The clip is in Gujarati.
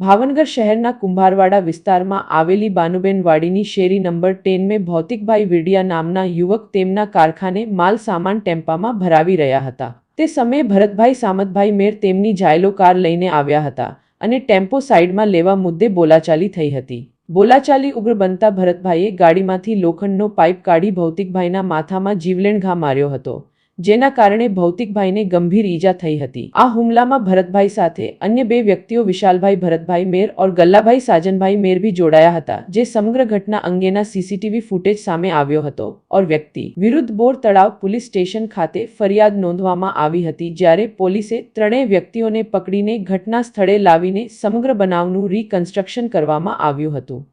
ભાવનગર શહેરના કુંભારવાડા વિસ્તારમાં આવેલી બાનુબેન વાડીની શેરી નંબર ટેનમે ભૌતિકભાઈ વિડિયા નામના યુવક તેમના કારખાને માલ સામાન ટેમ્પામાં ભરાવી રહ્યા હતા. તે સમયે ભરતભાઈ સામતભાઈ મેર તેમની જાયલો કાર લઈને આવ્યા હતા અને ટેમ્પો સાઈડમાં લેવા મુદ્દે બોલાચાલી થઈ હતી. બોલાચાલી ઉગ્ર બનતા ભરતભાઈએ ગાડીમાંથી લોખંડનો પાઇપ કાઢી ભૌતિકભાઈના માથામાં જીવલેણ ઘા માર્યો હતો. જેના કારણે ભૌતિકભાઈને ગંભીર ઈજા થઈ હતી. આ હુમલામાં ભરતભાઈ સાથે અન્ય બે વ્યક્તિઓ વિશાલભાઈ ભરતભાઈ મેર ઓર ગલ્લાભાઈ સાજનભાઈ મેર ભી જોડાયા હતા, જે સમગ્ર ઘટના અંગેના સીસીટીવી ફૂટેજ સામે આવ્યો હતો ઓર વ્યક્તિ વિરુદ્ધ બોર તળાવ પોલીસ સ્ટેશન ખાતે ફરિયાદ નોંધવામાં આવી હતી જ્યારે પોલીસે ત્રણેય વ્યક્તિઓને પકડીને ઘટના સ્થળે લાવીને સમગ્ર બનાવનું રીકન્સ્ટ્રક્શન કરવામાં આવ્યું હતું.